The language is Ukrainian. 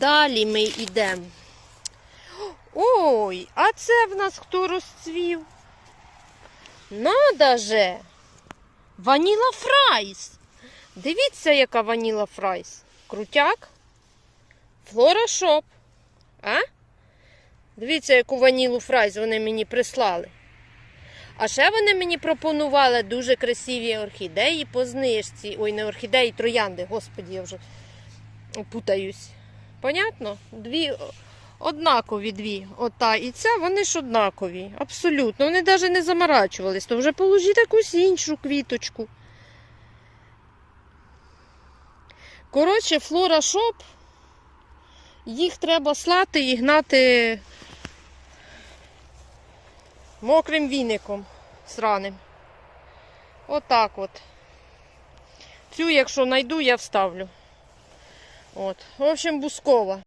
Далі ми йдемо. Ой, а це в нас хто розцвів? Надо же! Ваніла Фрайс. Дивіться, яка ваніла Фрайс. Крутяк. Флора Шоп. А? Дивіться, яку ванілу Фрайс вони мені прислали. А ще вони мені пропонували дуже красиві орхідеї по знижці. Ой, не орхідеї, троянди, господі, я вже путаюсь. Понятно? Дві однакові дві. Ота і ця, вони ж однакові. Абсолютно. Вони навіть не заморачувались. То вже положіть якусь іншу квіточку. Коротше, флора шоп. Їх треба слати і гнати мокрим віником сраним. Отак от. Цю, якщо знайду, я вставлю. От. В общем, бускова.